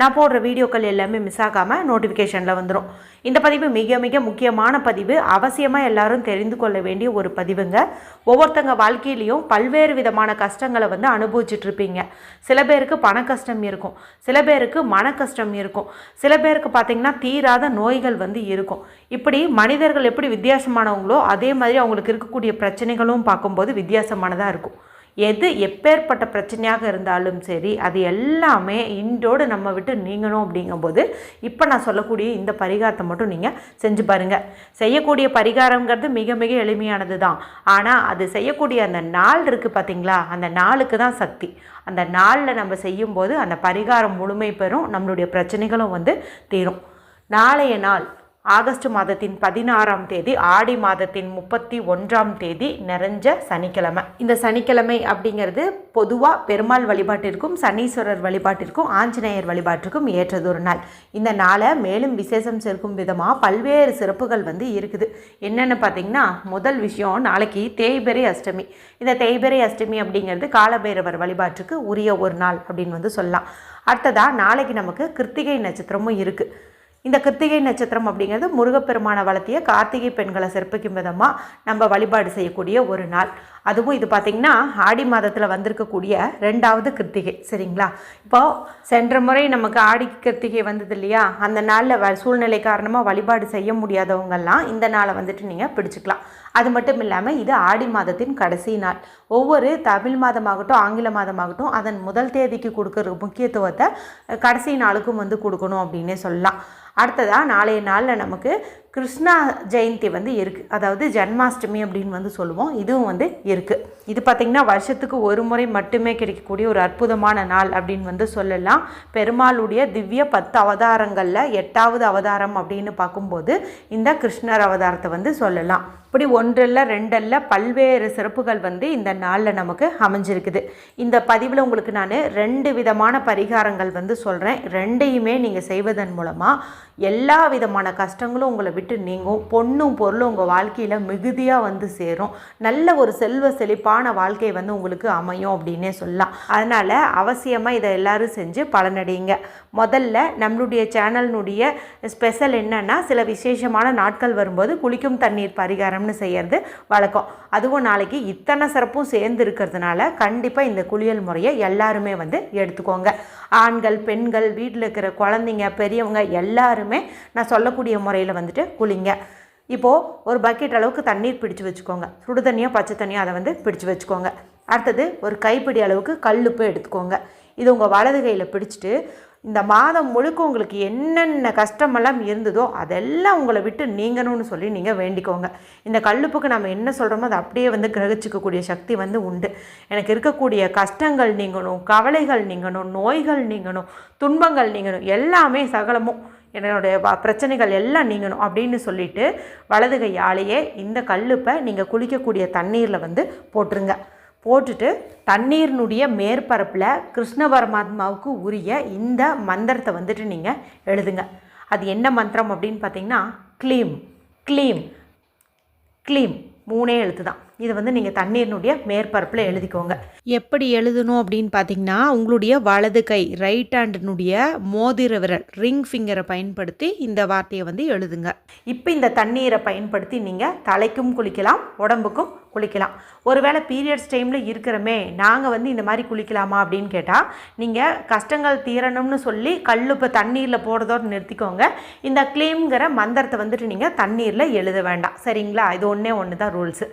நான் போடுற வீடியோக்கள் எல்லாமே மிஸ் ஆகாமல் நோட்டிஃபிகேஷனில் வந்துடும் இந்த பதிவு மிக மிக முக்கியமான பதிவு. அவசியமாக எல்லாரும் தெரிந்து கொள்ள வேண்டிய ஒரு பதிவுங்க. ஒவ்வொருத்தங்க வாழ்க்கையிலையும் பல்வேறு விதமான கஷ்டங்களை வந்து அனுபவிச்சுட்டு இருப்பீங்க. சில பேருக்கு பண கஷ்டம் இருக்கும். சில பேருக்கு மன கஷ்டம் இருக்கும். சில பேருக்கு பார்த்திங்கன்னா தீராத நோய்கள் வந்து இருக்கும். இப்படி மனிதர்கள் எப்படி வித்தியாசமானவங்களோ அதே மாதிரி அவங்களுக்கு இருக்கக்கூடிய பிரச்சனைகளும் பார்க்கும்போது வித்தியாசமானதாக இருக்கும். எது எப்பேற்பட்ட பிரச்சனையாக இருந்தாலும் சரி அது எல்லாமே இன்றோடு நம்ம விட்டு நீங்கணும் அப்படிங்கும்போது இப்போ நான் சொல்லக்கூடிய இந்த பரிகாரத்தை மட்டும் நீங்கள் செஞ்சு பாருங்கள் செய்யக்கூடிய பரிகாரங்கிறது மிக மிக எளிமையானது தான் ஆனால் அது செய்யக்கூடிய அந்த நாள் இருக்குது பார்த்தீங்களா அந்த நாளுக்கு தான் சக்தி. அந்த நாளில் நம்ம செய்யும்போது அந்த பரிகாரம் முழுமை பெறும் நம்மளுடைய பிரச்சனைகளும் வந்து தீரும். நாளைய நாள் ஆகஸ்ட் மாதத்தின் பதினாறாம் தேதி ஆடி மாதத்தின் முப்பத்தி ஒன்றாம் தேதி நிறைஞ்ச சனிக்கிழமை. இந்த சனிக்கிழமை அப்படிங்கிறது பொதுவாக பெருமாள் வழிபாட்டிற்கும் சனீஸ்வரர் வழிபாட்டிற்கும் ஆஞ்சநேயர் வழிபாட்டிற்கும் ஏற்றதொரு நாள். இந்த நாளை மேலும் விசேஷம் சேர்க்கும் விதமாக பல்வேறு சிறப்புகள் வந்து இருக்குது. என்னென்னு பார்த்தீங்கன்னா முதல் விஷயம் நாளைக்கு தேய்பெரை அஷ்டமி. இந்த தேய்பெரை அஷ்டமி அப்படிங்கிறது காலபைரவர் வழிபாட்டுக்கு உரிய ஒரு நாள் அப்படின்னு வந்து சொல்லலாம். அடுத்ததாக நாளைக்கு நமக்கு கிருத்திகை நட்சத்திரமும் இருக்குது இந்த கிருத்திகை நட்சத்திரம் அப்படிங்கிறது முருகப்பெருமான வளர்த்திய கார்த்திகை பெண்களை சிறப்பிக்கும் விதமாக நம்ம வழிபாடு செய்யக்கூடிய ஒரு நாள். அதுவும் இது பார்த்திங்கன்னா ஆடி மாதத்தில் வந்திருக்கக்கூடிய ரெண்டாவது கிருத்திகை. சரிங்களா? இப்போது சென்ற முறை நமக்கு ஆடி கிருத்திகை வந்தது இல்லையா? அந்த நாளில் வ சூழ்நிலை காரணமாக வழிபாடு செய்ய முடியாதவங்கெல்லாம் இந்த நாளை வந்துட்டு நீங்கள் பிடிச்சிக்கலாம். அது மட்டும் இல்லாமல் இது ஆடி மாதத்தின் கடைசி நாள். ஒவ்வொரு தமிழ் மாதமாகட்டும் ஆங்கில மாதமாகட்டும் அதன் முதல் தேதிக்கு கொடுக்குற முக்கியத்துவத்தை கடைசி நாளுக்கும் வந்து கொடுக்கணும் அப்படின்னே சொல்லலாம். அடுத்ததாக நாளைய நாளில் நமக்கு கிருஷ்ணா ஜெயந்தி வந்து இருக்குது அதாவது ஜன்மாஷ்டமி அப்படின்னு வந்து சொல்லுவோம். இதுவும் வந்து இருக்குது இது பார்த்திங்கன்னா வருஷத்துக்கு ஒரு முறை மட்டுமே கிடைக்கக்கூடிய ஒரு அற்புதமான நாள் அப்படின்னு வந்து சொல்லலாம். பெருமாளுடைய திவ்ய பத்து அவதாரங்களில் எட்டாவது அவதாரம் அப்படின்னு பார்க்கும்போது இந்த கிருஷ்ணர் அவதாரத்தை வந்து சொல்லலாம். இப்படி ஒன்றல்ல ரெண்டல்ல பல்வேறு சிறப்புகள் வந்து இந்த நாளில் நமக்கு அமைஞ்சிருக்குது. இந்த பதிவில் உங்களுக்கு நான் ரெண்டு விதமான பரிகாரங்கள் வந்து சொல்கிறேன் ரெண்டையுமே நீங்கள் செய்வதன் மூலமாக எல்லா விதமான கஷ்டங்களும் உங்களை விட்டு நீங்கும். பொண்ணும் பொருளும் உங்கள் வாழ்க்கையில் மிகுதியாக வந்து சேரும். நல்ல ஒரு செல்வ செழிப்பான வாழ்க்கை வந்து உங்களுக்கு அமையும் அப்படின்னே சொல்லலாம். அதனால் அவசியமாக இதை எல்லோரும் செஞ்சு பலனடையுங்க. முதல்ல நம்மளுடைய சேனலினுடைய ஸ்பெஷல் என்னென்னா சில விசேஷமான நாட்கள் வரும்போது குளிக்கும் தண்ணீர் பரிகாரம்னு செய்கிறது வழக்கம். அதுவும் நாளைக்கு இத்தனை சிறப்பும் சேர்ந்து இருக்கிறதுனால கண்டிப்பாக இந்த குளியல் முறையை எல்லாருமே வந்து எடுத்துக்கோங்க. ஆண்கள் பெண்கள் வீட்டில் இருக்கிற குழந்தைங்க பெரியவங்க எல்லாருமே நான் சொல்லக்கூடிய முறையில் வந்துட்டு குளிங்க. இப்போது ஒரு பக்கெட் அளவுக்கு தண்ணீர் பிடிச்சு வச்சுக்கோங்க. சுடு தண்ணியோ பச்சை தண்ணியோ அதை வந்து பிடிச்சு வச்சுக்கோங்க. அடுத்தது ஒரு கைப்பிடி அளவுக்கு கல்லுப்பு எடுத்துக்கோங்க. இது உங்கள் வலது கையில் பிடிச்சிட்டு இந்த மாதம் முழுக்க உங்களுக்கு என்னென்ன கஷ்டமெல்லாம் இருந்ததோ அதெல்லாம் உங்களை விட்டு நீங்கணும்னு சொல்லி நீங்கள் வேண்டிக்கோங்க. இந்த கல்லுப்புக்கு நம்ம என்ன சொல்கிறோமோ அதை அப்படியே வந்து கிரகிச்சிக்கக்கூடிய சக்தி வந்து உண்டு. எனக்கு இருக்கக்கூடிய கஷ்டங்கள் நீங்கணும் கவலைகள் நீங்கணும் நோய்கள் நீங்கணும் துன்பங்கள் நீங்கணும் எல்லாமே சகலமும் என்னுடைய பிரச்சனைகள் எல்லாம் நீங்கணும் அப்படின்னு சொல்லிட்டு வலது கையாலேயே இந்த கல்லுப்பை நீங்கள் குளிக்கக்கூடிய தண்ணீரில் வந்து போட்டுருங்க. போட்டுட்டு தண்ணீரினுடைய மேற்பரப்பில் கிருஷ்ண பரமாத்மாவுக்கு உரிய இந்த மந்திரத்தை வந்துட்டு நீங்கள் எழுதுங்க. அது என்ன மந்திரம் அப்படின்னு பார்த்தீங்கன்னா க்ளீம் க்ளீம் க்ளீம் மூணே எழுத்து தான் இதை வந்து நீங்கள் தண்ணீரினுடைய மேற்பரப்பில் எழுதிக்கோங்க. எப்படி எழுதணும் அப்படின்னு பார்த்தீங்கன்னா உங்களுடைய வலது கை ரைட் ஹேண்டினுடைய மோதிர விரல் ரிங் ஃபிங்கரை பயன்படுத்தி இந்த வார்த்தையை வந்து எழுதுங்க. இப்போ இந்த தண்ணீரை பயன்படுத்தி நீங்கள் தலைக்கும் குளிக்கலாம் உடம்புக்கும் குளிக்கலாம். ஒருவேளை பீரியட்ஸ் டைமில் இருக்கிறமே நாங்கள் வந்து இந்த மாதிரி குளிக்கலாமா அப்படின்னு கேட்டால் நீங்கள் கஷ்டங்கள் தீரணும்னு சொல்லி கல்லுப்பை தண்ணீரில் போடுறதோடு நிறுத்திக்கோங்க. இந்த க்ளீம்ங்கிற மந்திரத்தை வந்துட்டு நீங்கள் தண்ணீரில் எழுத வேண்டாம். சரிங்களா? இது ஒன்றே ஒன்று தான் ரூல்ஸு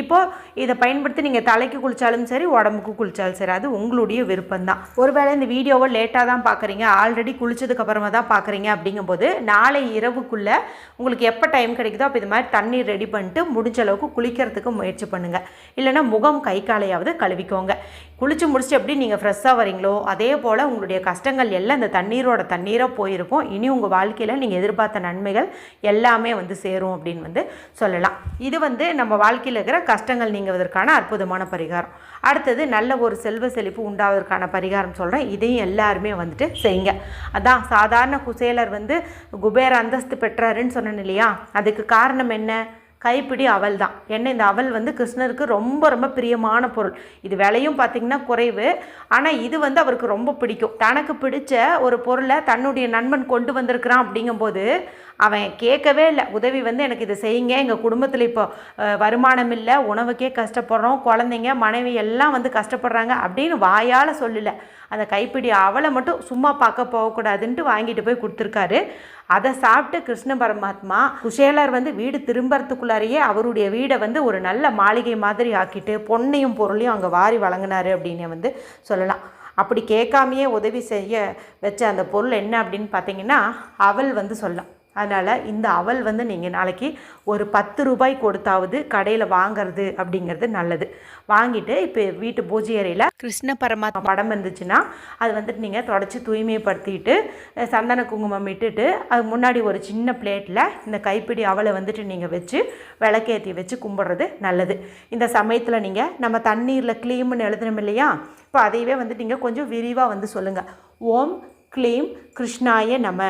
இப்போது இதை பயன்படுத்தி நீங்கள் தலைக்கு குளித்தாலும் சரி உடம்புக்கு குளித்தாலும் சரி அது உங்களுடைய விருப்பம் தான் ஒருவேளை இந்த வீடியோவை லேட்டாக தான் பார்க்குறீங்க ஆல்ரெடி குளித்ததுக்கப்புறமா தான் பார்க்குறீங்க அப்படிங்கும்போது நாளை இரவுக்குள்ளே உங்களுக்கு எப்போ டைம் கிடைக்குதோ அப்போ இது மாதிரி தண்ணீர் ரெடி பண்ணிட்டு முடிஞ்ச அளவுக்கு குளிக்கிறதுக்கு முயற்சி பண்ணுங்கள் இல்லைன்னா முகம் கை காலையாவது கழுவிக்கோங்க. குளிச்சு முடிச்சுட்டு எப்படி நீங்கள் ஃப்ரெஷ்ஷாக வரீங்களோ அதே போல் உங்களுடைய கஷ்டங்கள் எல்லாம் இந்த தண்ணீரோட தண்ணீராக போயிருக்கும். இனி உங்கள் வாழ்க்கையில் நீங்கள் எதிர்பார்த்த நன்மைகள் எல்லாமே வந்து சேரும் அப்படின்னு வந்து சொல்லலாம். இது வந்து நம்ம வாழ்க்கையில் இருக்கிற கஷ்டங்கள் நீங்குவதற்கான அற்புதமான பரிகாரம். அடுத்தது நல்ல ஒரு செல்வ செழிப்பு உண்டாவதற்கான பரிகாரம் சொல்கிறேன் இதையும் எல்லாருமே வந்துட்டு செய்யுங்க. அதான் சாதாரண குசேலர் வந்து குபேர அந்தஸ்து பெற்றாருன்னு சொன்னேன் இல்லையா? அதுக்கு காரணம் என்ன? கைப்பிடி அவல் தான். என்ன இந்த அவல் வந்து கிருஷ்ணருக்கு ரொம்ப ரொம்ப பிரியமான பொருள். இது விலையும் பார்த்திங்கன்னா குறைவு. ஆனால் இது வந்து அவருக்கு ரொம்ப பிடிக்கும். தனக்கு பிடிச்ச ஒரு பொருளை தன்னுடைய நண்பன் கொண்டு வந்திருக்கிறான் அப்படிங்கும்போது அவன் கேட்கவே இல்லை. உதவி வந்து எனக்கு இதை செய்யுங்க. எங்கள் குடும்பத்தில் இப்போ வருமானம் இல்லை. உணவுக்கே கஷ்டப்படுறோம். குழந்தைங்க மனைவி எல்லாம் வந்து கஷ்டப்படுறாங்க அப்படின்னு வாயால் சொல்லலை. அந்த கைப்பிடி அவளை மட்டும் சும்மா பார்க்க போகக்கூடாதுன்ட்டு வாங்கிட்டு போய் கொடுத்துருக்காரு. அதை சாப்பிட்டு கிருஷ்ண பரமாத்மா குஷேலர் வந்து வீடு திரும்புறதுக்குள்ளாரையே அவருடைய வீடை வந்து ஒரு நல்ல மாளிகை மாதிரி ஆக்கிட்டு பொன்னையும் பொருளையும் அங்கே வாரி வழங்கினாரு அப்படின்னு வந்து சொல்லலாம். அப்படி கேட்காமையே உதவி செய்ய வச்ச அந்த பொருள் என்ன அப்படின்னு பார்த்தீங்கன்னா அவள் வந்து சொல்லலாம். அதனால் இந்த அவல் வந்து நீங்கள் நாளைக்கு ஒரு பத்து ரூபாய் கொடுத்தாவது கடையில் வாங்குறது அப்படிங்கிறது நல்லது. வாங்கிட்டு இப்போ வீட்டு பூஜை அறையில் கிருஷ்ண பரமாத்மா படம் இருந்துச்சுன்னா அது வந்துட்டு நீங்கள் தொடச்சி தூய்மைப்படுத்திட்டு சந்தன குங்குமம் இட்டுட்டு அது முன்னாடி ஒரு சின்ன பிளேட்டில் இந்த கைப்பிடி அவலை வந்துட்டு நீங்கள் வச்சு விளக்கேற்றி வச்சு கும்பிட்றது நல்லது. இந்த சமயத்தில் நீங்கள் நம்ம தண்ணீரில் க்ளீம்னு எழுதணும் இல்லையா? இப்போ அதையவே வந்து நீங்கள் கொஞ்சம் விரிவாக வந்து சொல்லுங்கள் ஓம் க்ளீம் கிருஷ்ணாய நம.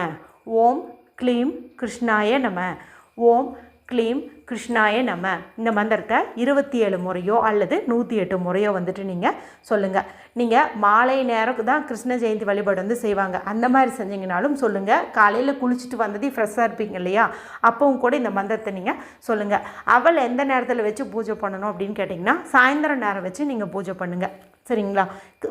ஓம் க்ளீம் கிருஷ்ணாய நம. ஓம் க்ளீம் கிருஷ்ணாய நம. இந்த மந்திரத்தை இருபத்தி ஏழு முறையோ அல்லது நூற்றி எட்டு முறையோ வந்துட்டு நீங்கள் சொல்லுங்கள் நீங்கள் மாலை நேரம் தான் கிருஷ்ண ஜெயந்தி வழிபாடு வந்து செய்வாங்க. அந்த மாதிரி செஞ்சீங்கனாலும் சொல்லுங்கள் காலையில் குளிச்சுட்டு வந்தது ஃப்ரெஷ்ஷாக இருப்பீங்க இல்லையா? அப்பவும் கூட இந்த மந்திரத்தை நீங்கள் சொல்லுங்கள் அவள் எந்த நேரத்தில் வச்சு பூஜை பண்ணணும் அப்படின்னு கேட்டிங்கன்னா சாயந்தரம் நேரம் வச்சு நீங்கள் பூஜை பண்ணுங்கள் சரிங்களா?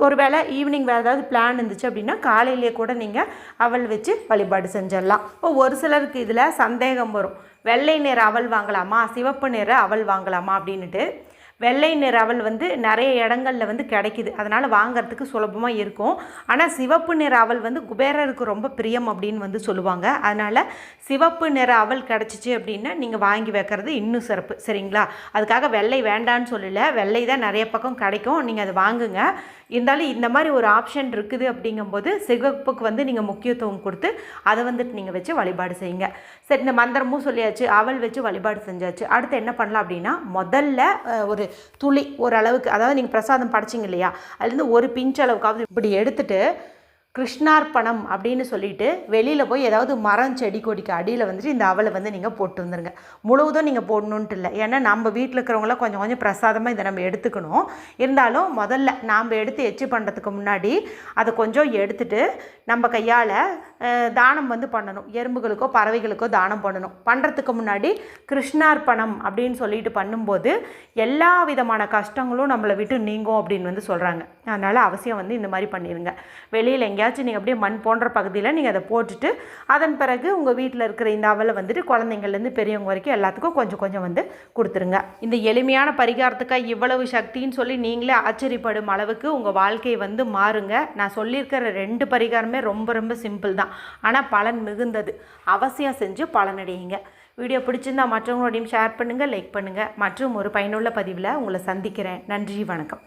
ஒருவேளை ஈவினிங் வேறு ஏதாவது பிளான் இருந்துச்சு அப்படின்னா காலையிலேயே கூட நீங்கள் அவல் வச்சு வழிபாடு செஞ்சிடலாம். இப்போ ஒரு சிலருக்கு இதில் சந்தேகம் வரும். வெள்ளை நிற அவள் வாங்கலாமா? சிவப்பு நிற அவள் வாங்கலாமா? அப்படின்னுட்டு வெள்ளை நிற அவல் வந்து நிறைய இடங்கள்ல வந்து கிடைக்குது. அதனால் வாங்கிறதுக்கு சுலபமாக இருக்கும். ஆனால் சிவப்பு நிற அவல் வந்து குபேரருக்கு ரொம்ப பிரியம் அப்படின்னு வந்து சொல்லுவாங்க. அதனால் சிவப்பு நிற அவல் கிடச்சிச்சு அப்படின்னா நீங்கள் வாங்கி வைக்கிறது இன்னும் சிறப்பு. சரிங்களா? அதுக்காக வெள்ளை வேண்டான்னு சொல்லலை. வெள்ளை தான் நிறைய பக்கம் கிடைக்கும். நீங்கள் அதை வாங்குங்க. இருந்தாலும் இந்த மாதிரி ஒரு ஆப்ஷன் இருக்குது அப்படிங்கும்போது சிவப்புக்கு வந்து நீங்கள் முக்கியத்துவம் கொடுத்து அதை வந்துட்டு நீங்கள் வச்சு வழிபாடு செய்யுங்க. சரி இந்த மந்திரமும் சொல்லியாச்சு. அவல் வச்சு வழிபாடு செஞ்சாச்சு. அடுத்து என்ன பண்ணலாம் அப்படின்னா முதல்ல ஒரு துளி ஓரளவுக்கு அதாவது நீங்கள் பிரசாதம் படைச்சிங்க இல்லையா? அதுலேருந்து ஒரு பிஞ்ச் அளவுக்காவது இப்படி எடுத்துட்டு கிருஷ்ணார்ப்பணம் அப்படின்னு சொல்லிட்டு வெளியில் போய் ஏதாவது மரம் செடி கொடிக்கு அடியில் வந்துட்டு இந்த அவலை வந்து நீங்கள் போட்டு வந்துருங்க முழுவதும் நீங்கள் போடணுன்ட்டு இல்லை. ஏன்னா நம்ம வீட்டில் இருக்கிறவங்களாம் கொஞ்சம் கொஞ்சம் பிரசாதமாக இதை நம்ம எடுத்துக்கணும். இருந்தாலும் முதல்ல நாம் எடுத்து எச்சு பண்ணுறதுக்கு முன்னாடி அதை கொஞ்சம் எடுத்துட்டு நம்ம கையால் தானம் வந்து பண்ணணும். எறும்புகளுக்கோ பறவைகளுக்கோ தானம் பண்ணணும். பண்ணுறதுக்கு முன்னாடி கிருஷ்ணார்ப்பணம் அப்படின்னு சொல்லிட்டு பண்ணும்போது எல்லா விதமான கஷ்டங்களும் நம்மளை விட்டு நீங்கும் அப்படின்னு வந்து சொல்கிறாங்க அதனால் அவசியம் வந்து இந்த மாதிரி பண்ணிடுங்க வெளியில் எங்கேயாச்சும் நீங்கள் அப்படியே மண் போன்ற பகுதியில் நீங்கள் அதை போட்டுட்டு அதன் பிறகு உங்கள் வீட்டில் இருக்கிற இந்த அவலை வந்துட்டு குழந்தைங்கள்லேருந்து பெரியவங்க வரைக்கும் எல்லாத்துக்கும் கொஞ்சம் கொஞ்சம் வந்து கொடுத்துருங்க. இந்த எளிமையான பரிகாரத்துக்காக இவ்வளவு சக்தின்னு சொல்லி நீங்களே ஆச்சரியப்படும் அளவுக்கு உங்கள் வாழ்க்கை வந்து மாறுங்க. நான் சொல்லியிருக்கிற ரெண்டு பரிகாரமே ரொம்ப ரொம்ப சிம்பிள் தான். ஆனால் பலன் மிகுந்தது. அவசியம் செஞ்சு பலனடையுங்க. வீடியோ பிடிச்சிருந்தா மற்றவங்களோடையும் ஷேர் பண்ணுங்கள் லைக் பண்ணுங்கள் மற்றும் ஒரு பயனுள்ள பதிவில் உங்களை சந்திக்கிறேன். நன்றி வணக்கம்.